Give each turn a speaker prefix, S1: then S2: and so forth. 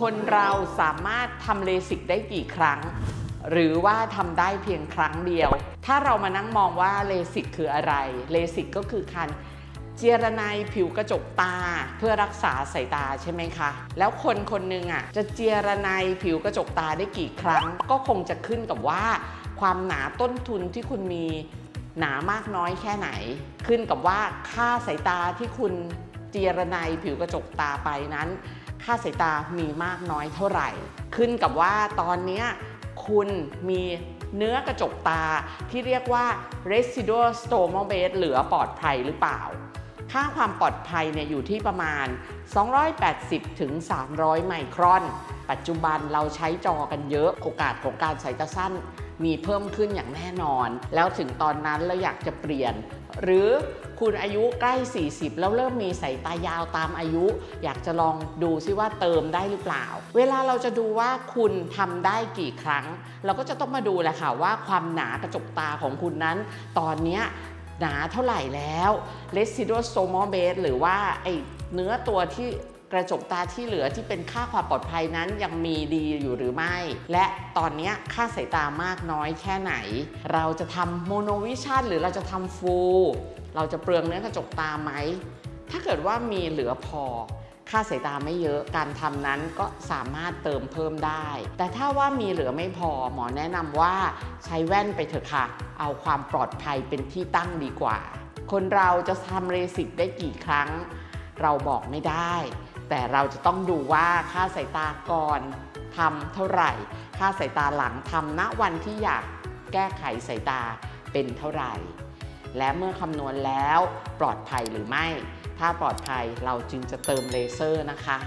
S1: คนเราสามารถทำเลสิกได้กี่ครั้ง หรือว่าทำได้เพียงครั้งเดียว ถ้าเรามานั่งมองว่าเลสิกคืออะไร เลสิกก็คือการเจระไนผิวกระจกตาเพื่อรักษาสายตาใช่ไหมคะ แล้วคนคนหนึ่งอะจะเจระไนผิวกระจกตาได้กี่ครั้ง ก็คงจะขึ้นกับว่าความหนาต้นทุนที่คุณมีหนามากน้อยแค่ไหน ขึ้นกับว่าค่าสายตาที่คุณเจระไนผิวกระจกตาไปนั้น ค่าสายตามีมากน้อยเท่าไหร่ ขึ้นกับว่าตอนนี้คุณมีเนื้อกระจกตาที่เรียกว่า residual stoma base เหลือปลอดภัยหรือเปล่า ค่าความปลอดภัยเนี่ยอยู่ที่ประมาณ 280ถึง300 ไมครอน ปัจจุบันเราใช้จอกันเยอะโอกาสของการสายตาสั้น มีเพิ่มขึ้นอย่างแน่นอน แล้วถึงตอนนั้นเราอยากจะเปลี่ยน หรือคุณอายุใกล้ 40 แล้วเริ่มมีสายตายาวตามอายุ อยากจะลองดูซิว่าเติมได้หรือเปล่า เวลาเราจะดูว่าคุณทำได้กี่ครั้ง เราก็จะต้องมาดูแหละค่ะว่าความหนากระจกตาของคุณนั้น ตอนนี้หนาเท่าไหร่แล้ว residual stoma base หรือว่าไอเนื้อตัวที่ กระจกตาที่เหลือที่เป็นค่าความปลอดภัยนั้นยังมีดีอยู่หรือไม่ และตอนนี้ค่าสายตามากน้อยแค่ไหน เราจะทำโมโนวิชั่นหรือเราจะทำฟูลเราจะเปลืองเนื้อกระจกตาไหม ถ้าเกิดว่ามีเหลือพอ ค่าสายตาไม่เยอะการทำนั้นก็สามารถเติมเพิ่มได้ แต่ถ้าว่ามีเหลือไม่พอหมอแนะนำว่าใช้แว่นไปเถอะค่ะ เอาความปลอดภัยเป็นที่ตั้งดีกว่า คนเราจะทำเรสิกได้กี่ครั้ง เราบอกไม่ได้ แต่เราจะต้องดูว่าค่าสายตาก่อนทำเท่าไหร่ ค่าสายตาหลังทำณวันที่อยากแก้ไขสายตาเป็นเท่าไหร่ และเมื่อคำนวณแล้วปลอดภัยหรือไม่ ถ้าปลอดภัยเราจึงจะเติมเลเซอร์นะคะ